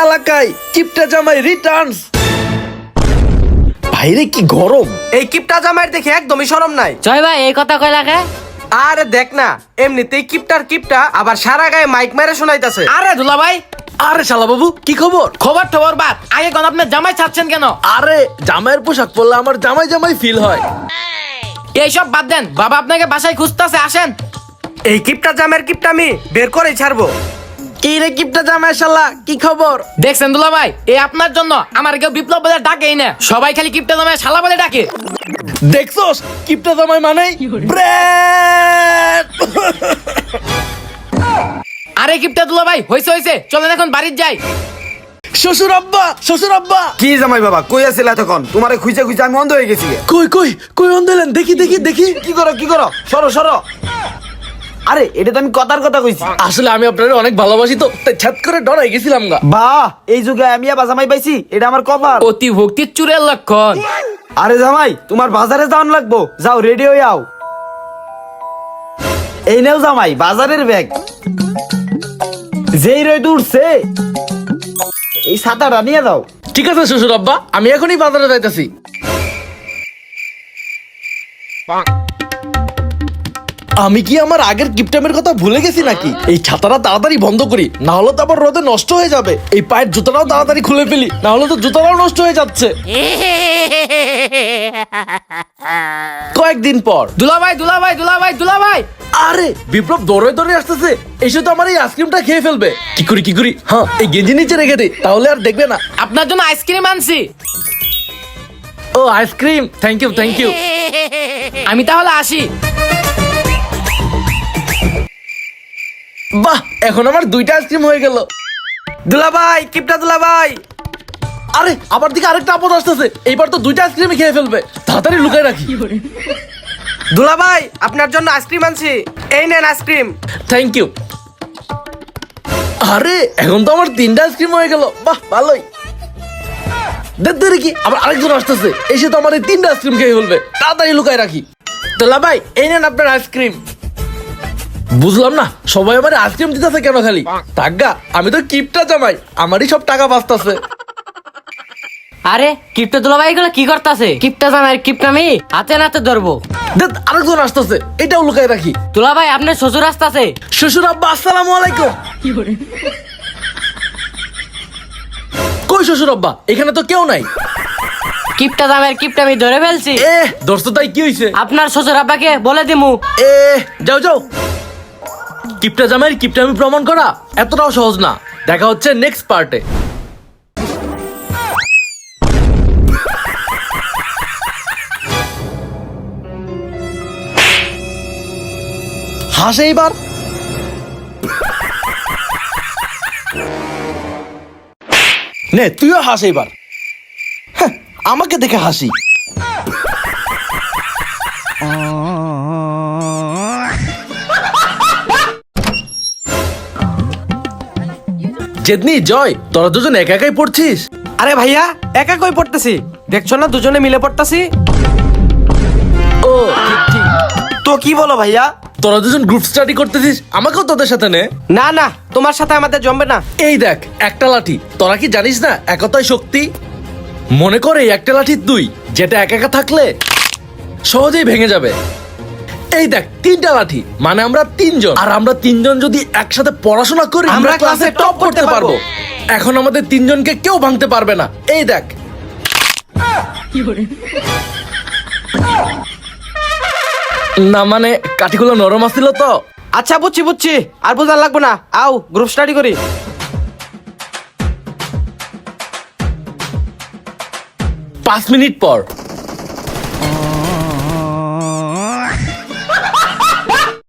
এলাকায় কিপটা জামাই রিটার্নস বাইরে কি গরম। এই কিপটা জামাইয়ের দেখে একদমই শরম নাই। জয় ভাই এই কথা কয় লাগে? আরে দেখ না এমনিতেই কিপটার কিপটা আবার সারা গায়ে মাইক মেরে শোনাইতাছে। আরে দুলা ভাই আরে শালা বাবু কি খবর? খবর টবর বাদ আগে কোন আপনি জামাই ছাড়ছেন কেন? আরে জামাইয়ের পোশাক পরলে আমার জামাই জামাই ফিল হয়। এইসব বাদ দেন বাবা আপনাকে বাসায় খুঁজতেছে আসেন। এই কিপটা জামাইয়ের কিপটা আমি বের করেই ছাড়বো। কি রে কিপটা জামাই শালা? কি খবর? দেখছেন দুলা ভাই এই আপনার জন্য আমার কেউ বিপ্লব বলে ডাকেই না। সবাই খালি কিপটা জামাই শালা বলে ডাকে। দেখছস? কিপটা জামাই মানে আরে কিপটা দুলা ভাই হইছে হইছে চলেন এখন বাড়ির যাই। শ্বশুর আব্বা শ্বশুর আব্বা! কি জামাই বাবা কই আছিল এতক্ষণ? তোমারে খুঁজে খুঁজে আমি অন্ধ হয়ে গেছি। কই কই কই অন্ধলেন দেখি দেখি দেখি। কি করো কি করো? সরো সরো। আরে এটা তো আমি কথার কথা কইছি। আসলে আমি আপনার অনেক ভালোবাসি তো তাই ছাত করে ডরাই গেছিলাম গা। বাহ এই যুগে আমি আবার জামাই পাইছি এটা আমার কপাল। অতি ভক্তির চুরের লক্ষণ। আরে জামাই তোমার বাজারে যাওয়ান লাগবো। যাও রেডি হয়ে আও। এই নেও জামাই বাজারের ব্যাগ যেই রইদ উঠছে এই ছাতাটা নিয়ে যাও। ঠিক আছে শ্বশুর আব্বা আমি এখনই বাজারে যাইতাছি। আমি কি আমার আগের কিপটামের কথা ভুলে গেছি নাকি? এই ছাতাটা তাড়াতাড়ি বন্ধ করি না হলে তো আবার রোদে নষ্ট হয়ে যাবে। এই পায়ের জুতাটাও তাড়াতাড়ি খুলে ফেলি না হলে তো জুতাটাও নষ্ট হয়ে যাচ্ছে। কয়েকদিন পর। দুলা ভাই দুলা ভাই দুলা ভাই দুলা ভাই আরে বিপ্লব দৌড়ে দৌড়ে আসতেছে এসে তো আমার এই আইসক্রিমটা খেয়ে ফেলবে। কি করি কি করি? হ্যাঁ এই গেঞ্জি নিচে রেখে দে তাহলে আর দেখবে না। আপনার জন্য আইসক্রিম আনছি। ও ice cream! Thank you thank you আমি তাহলে আসি। বাহ এখন আমার দুইটা আইসক্রিম হয়ে গেল। দুলা ভাই কিপটা দুলা ভাই আরে আবার দিকে আরেকটা আপদ আসতেছে। এইবার তো দুইটা আইসক্রিমই খেয়ে ফেলবে। তাড়াতাড়ি লুকায় রাখি। দুলা ভাই আপনার জন্য আইসক্রিম আনছি। এই নেন আইসক্রিম। থ্যাংক ইউ আরে এখন তো আমার তিনটা আইসক্রিম হয়ে গেল। বাহ ভালোই। দেখতে দেখি আবার আরেকজন আসতেছে। এসে তো আমার এই তিনটা আইসক্রিম খেয়ে ফেলবে। তাড়াতাড়ি লুকায় রাখি। তোলা ভাই এই নেন আপনার আইসক্রিম। বুঝলাম না সবাই আমার আইসক্রিম দিতেছে কেন খালি? টাকা আমি তো কিপটা জামাই আমারই সব টাকা বাঁচতেছে। আরে কিপটা দুলা ভাই এগুলো কি করতেছে? কিপটা জামাই কিপটা আমি হাতে নাতে ধরবো। দেখ আরেকজন আসতেছে এটাও লুকায় রাখি। দুলা ভাই আপনার শ্বশুর আসতেছে? শ্বশুর আব্বা আসসালামু আলাইকুম। কই শ্বশুর আব্বা এখানে তো কেউ নাই। কিপটা জামাই কিপটা আমি ধরে ফেলছি। এ দোস্ত তাই কি হইছে? আপনার শ্বশুর আব্বাকে বলে দিমু। এ যাও যাও। কিপটা জামাইয়ের কিপটা আমি প্রমাণ করা এতটাও সহজ না। দেখা হচ্ছে নেক্সট পার্টে হাসে এইবার। নে তুইও হাস এইবার। হ্যাঁ, আমাকে দেখে হাসি। জেদনি জয় তোরা দুজন একা একাই পড়ছিস? আরে ভাইয়া একা কই পড়তেছি? দেখছ না দুজনে মিলে পড়তাছি? ও ঠিক ঠিক। তো কি বলো ভাইয়া? তোরা দুজন গ্রুপ স্টাডি করতেছিস আমাকেও তোদের সাথে নে। না না তোমার সাথে আমাদের জমবে না। এই দেখ একটা লাঠি তোরা কি জানিস না একতাই শক্তি? মনে করে একটা লাঠি তুই যেটা একা একা থাকলে সহজেই ভেঙে যাবে। এই দেখ তিনটা লাঠি। মানে আমরা তিনজন। আর আমরা তিনজন যদি একসাথে পড়াশোনা করি আমরা ক্লাসে টপ করতে পারব। এখন আমাদের তিনজনকে কেউ ভাঙতে পারবে না। এই দেখ। না মানে কাঠিগুলো নরম আসছিল তো? আচ্ছা বুঝছি বুঝছি। আর বোঝার লাগবে না। আও গ্রুপ স্টাডি করি। পাঁচ মিনিট পর।